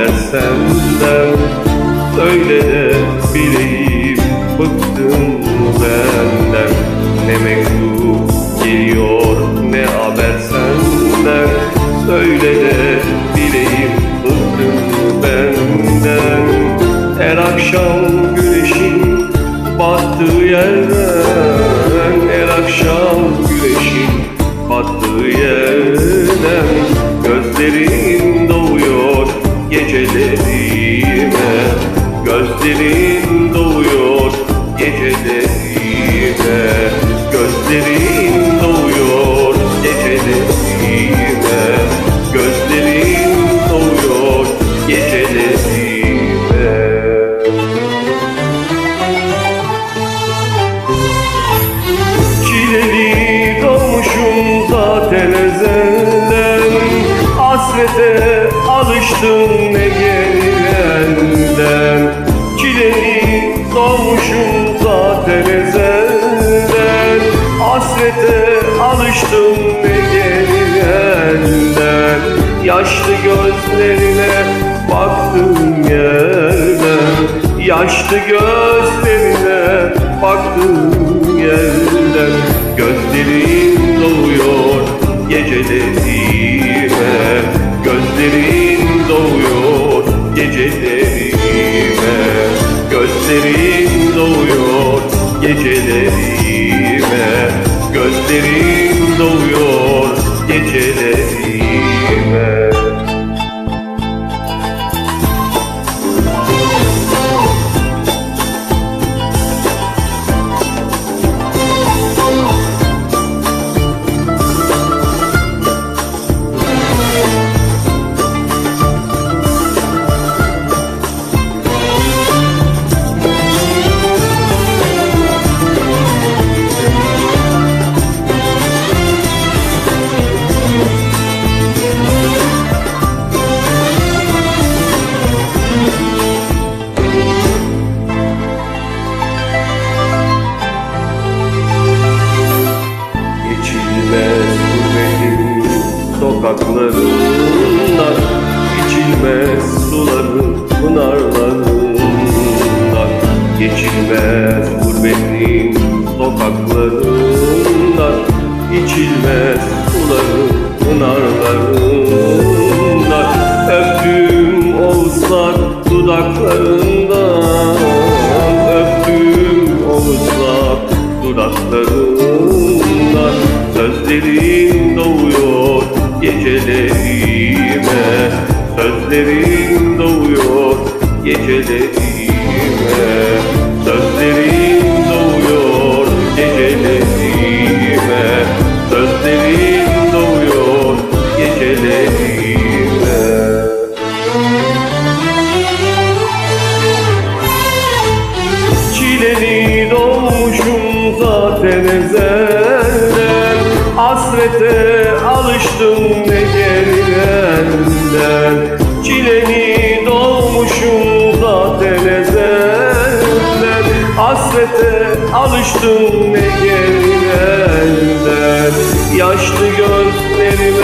versen de Söyle de bileyim. Bıktım benden Ne mektup geliyor ne haber senden? Söyle de bileyim. Bıktım benden. Her akşam güneşin battığı yerden Her akşam güneşin battığı yerden Gözlerin dolu gecelerime. Gözlerin doğuyor gecelerime. Gözlerin doğuyor gecelerime. Gözlerin doğuyor gecelerime. Çileli doğmuşum zaten ezelden. Hasrete alıştım ne gelir elden Çileli doğmuşum zaten ezelden. Hasrete alıştım ne gelir elden Yaşlı gözlerine baktım yerden. Yaşlı gözlerine baktım yerden. Gözlerin doğuyor gecelerime Gözlerin Gözlerin doğuyor gecelerime. Gözlerin doğuyor gecelerime Geçilmez gurbetin sokaklarından içilmez suların pınarlarından Geçilmez gurbetin sokaklarından içilmez suların pınarlarından Sözlerin doğuyor gecelerime. Sözlerin doğuyor gecelerime. Sözlerin doğuyor gecelerime. Sözlerin doğuyor gecelerime. Çileli doğmuşum zaten ezelden Hasrete alıştım ne gelir elden Çileli doğmuşum zaten ezelden. Hasrete alıştım ne gelir elden Yaşlı gözlerime